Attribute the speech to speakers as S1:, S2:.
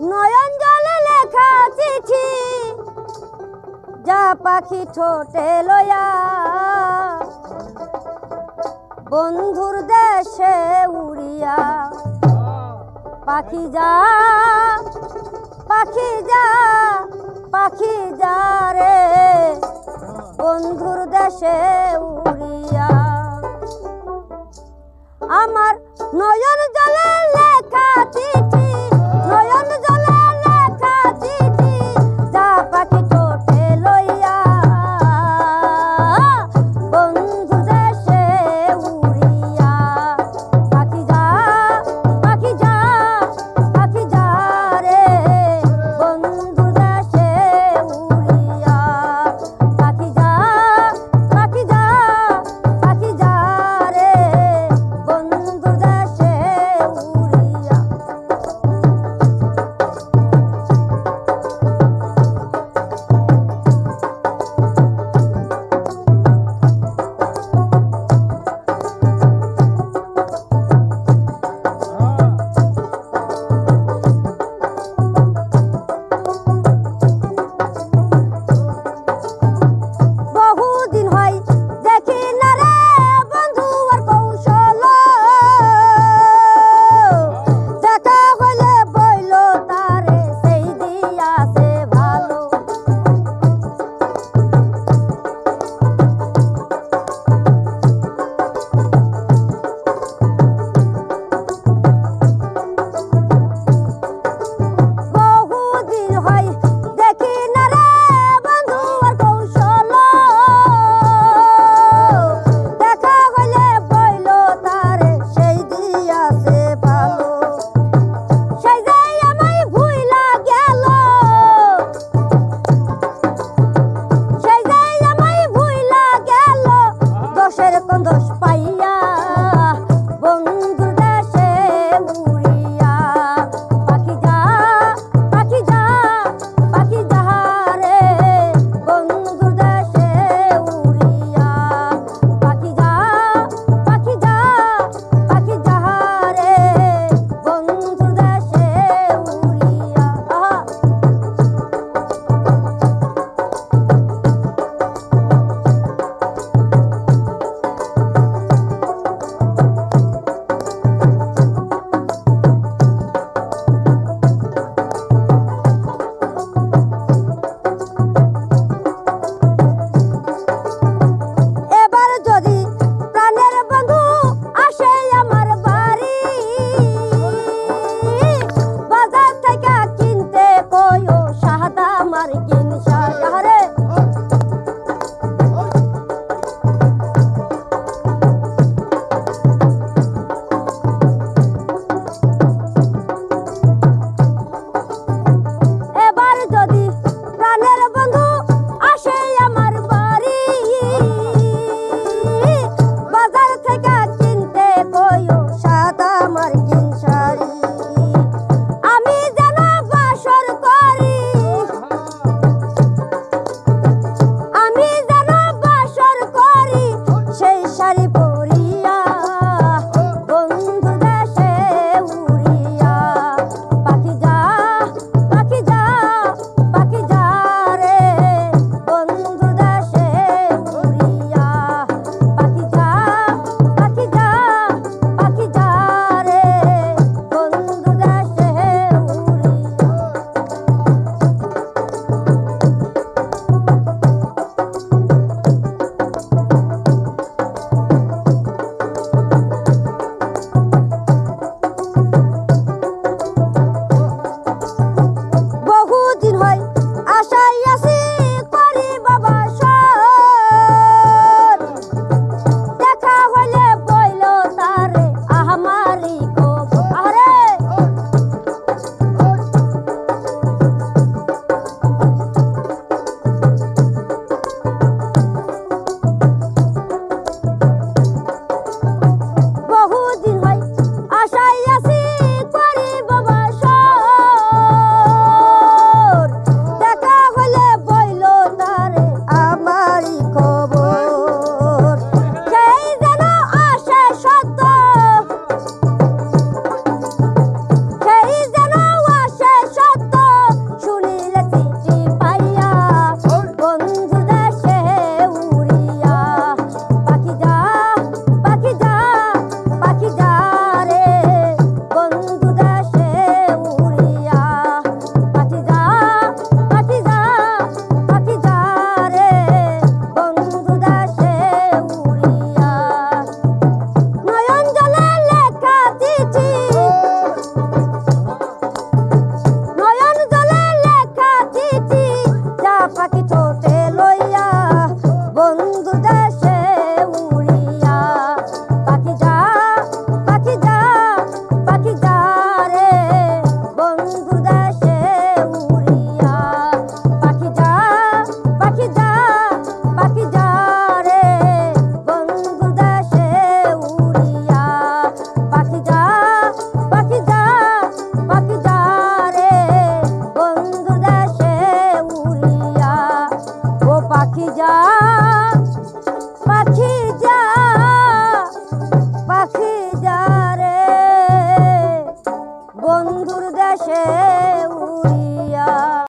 S1: নয়ন জলে লেখা চিঠি। যা পাখি ঠোঁটে লয়া। বন্ধুর দেশে উড়িয়া। পাখি যা পাখি যা পাখি যা রে। বন্ধুর দেশে উড়িয়া। আমার 家